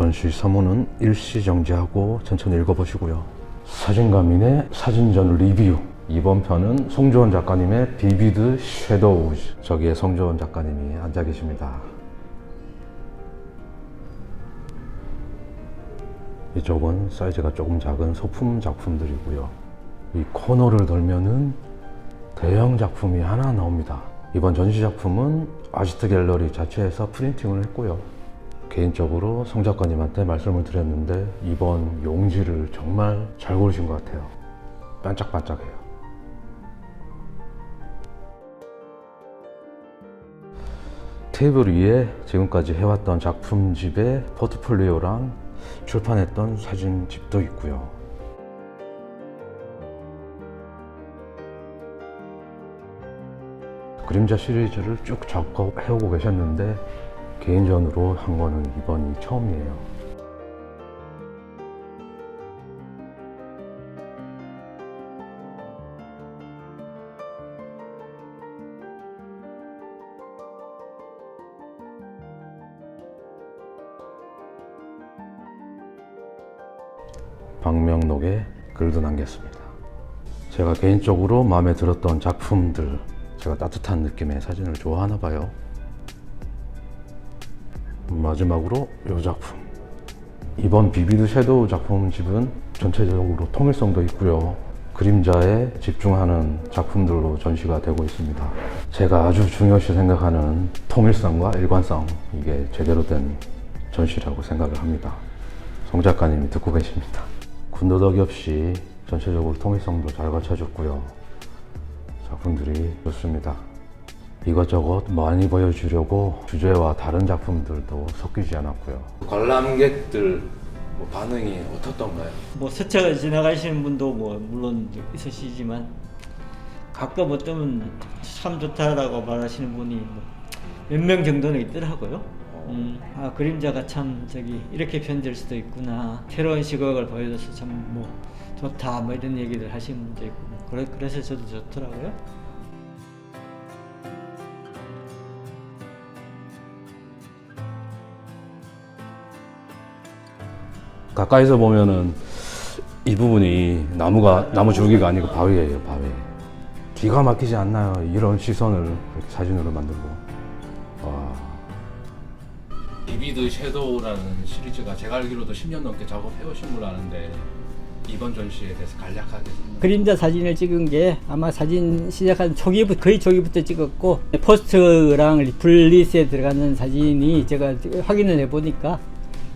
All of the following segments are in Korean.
전시 서문은 일시 정지하고 천천히 읽어보시고요. 사진가민의 사진전 리뷰. 이번 편은 송조원 작가님의 비비드 섀도우즈. 저기에 송조원 작가님이 앉아 계십니다. 이쪽은 사이즈가 조금 작은 소품 작품들이고요. 이 코너를 돌면은 대형 작품이 하나 나옵니다. 이번 전시 작품은 아지트 갤러리 자체에서 프린팅을 했고요. 개인적으로 송 작가님한테 말씀을 드렸는데 이번 용지를 정말 잘 고르신 것 같아요. 반짝반짝해요. 테이블 위에 지금까지 해왔던 작품집의 포트폴리오랑 출판했던 사진집도 있고요. 그림자 시리즈를 쭉 작업해오고 계셨는데 개인전으로 한 거는 이번이 처음이에요. 방명록에 글도 남겼습니다. 제가 개인적으로 마음에 들었던 작품들, 제가 따뜻한 느낌의 사진을 좋아하나 봐요. 마지막으로 이 작품. 이번 비비드 섀도우 작품집은 전체적으로 통일성도 있고요. 그림자에 집중하는 작품들로 전시가 되고 있습니다. 제가 아주 중요시 생각하는 통일성과 일관성, 이게 제대로 된 전시라고 생각을 합니다. 송 작가님이 듣고 계십니다. 군더더기 없이 전체적으로 통일성도 잘 갖춰졌고요. 작품들이 좋습니다. 이것저것 많이 보여주려고 주제와 다른 작품들도 섞이지 않았고요. 관람객들 뭐 반응이 어떻던가요? 뭐 스쳐 지나가시는 분도 뭐 물론 있으시지만 가끔 어쩌면 참 좋다라고 말하시는 분이 뭐몇명 정도는 있더라고요. 음, 아 그림자가 참 저기 이렇게 편질 수도 있구나. 새로운 시각을 보여줘서 참 뭐 좋다 뭐 이런 얘기를 하시는 분도 있고 뭐 그래 그래서 저도 좋더라고요. 가까이서 보면은 이 부분이 나무가 나무 줄기가 아니고 바위예요, 바위. 기가 막히지 않나요? 이런 시선을 이렇게 사진으로 만들고. 와. 비비드 섀도우라는 시리즈가 제가 알기로도 10년 넘게 작업해 오신 걸로 아는데 이번 전시에 대해서 간략하게 설명. 그림자 사진을 찍은 게 아마 사진 시작한 초기부터 거의 초기부터 찍었고 포스트랑 리플릿에 들어가는 사진이 제가 확인을 해보니까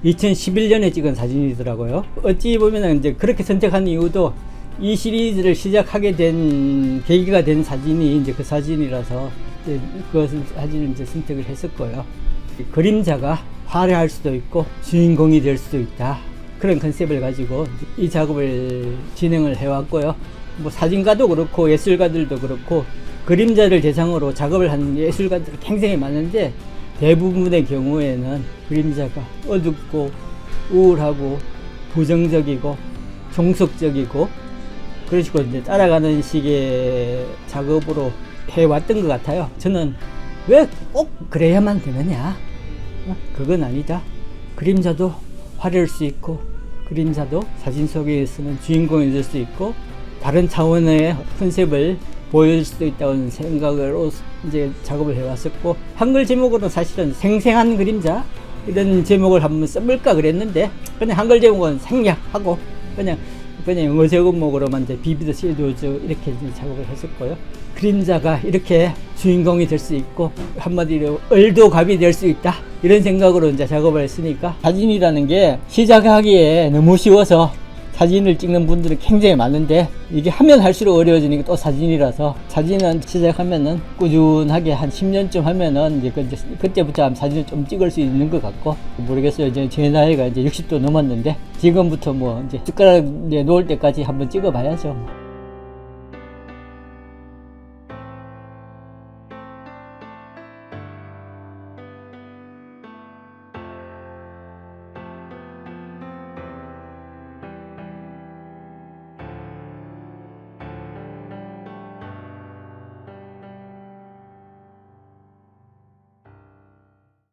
2011년에 찍은 사진이더라고요. 어찌 보면 이제 그렇게 선택한 이유도 이 시리즈를 시작하게 된 계기가 된 사진이 이제 그 사진이라서 이제 그것을 사진을 이제 선택을 했었고요. 그림자가 화려할 수도 있고 주인공이 될 수도 있다. 그런 컨셉을 가지고 이 작업을 진행을 해왔고요. 뭐 사진가도 그렇고 예술가들도 그렇고 그림자를 대상으로 작업을 한 예술가들이 굉장히 많은데 대부분의 경우에는 그림자가 어둡고 우울하고 부정적이고 종속적이고 그러시고 이제 따라가는 식의 작업으로 해왔던 것 같아요. 저는 왜 꼭 그래야만 되느냐? 어? 그건 아니다. 그림자도 화려할 수 있고 그림자도 사진 속에서는 주인공이 될 수 있고 다른 차원의 컨셉을 보여줄 수도 있다는 생각으로 이제 작업을 해왔었고 한글 제목으로 사실은 생생한 그림자 이런 제목을 한번 써볼까 그랬는데 그냥 한글 제목은 생략하고 그냥 그냥 영어 제목으로만 이제 비비드 시도즈 이렇게 이제 작업을 했었고요. 그림자가 이렇게 주인공이 될 수 있고 한마디로 을도갑이 될 수 있다 이런 생각으로 이제 작업을 했으니까 사진이라는 게 시작하기에 너무 쉬워서 사진을 찍는 분들이 굉장히 많은데 이게 하면 할수록 어려워지는 게 또 사진이라서 사진은 시작하면은 꾸준하게 한 10년쯤 하면은 이제 그- 그때부터 사진을 좀 찍을 수 있는 것 같고 모르겠어요. 이제 제 나이가 이제 60도 넘었는데 지금부터 뭐 이제 숟가락에 놓을 때까지 한번 찍어 봐야죠.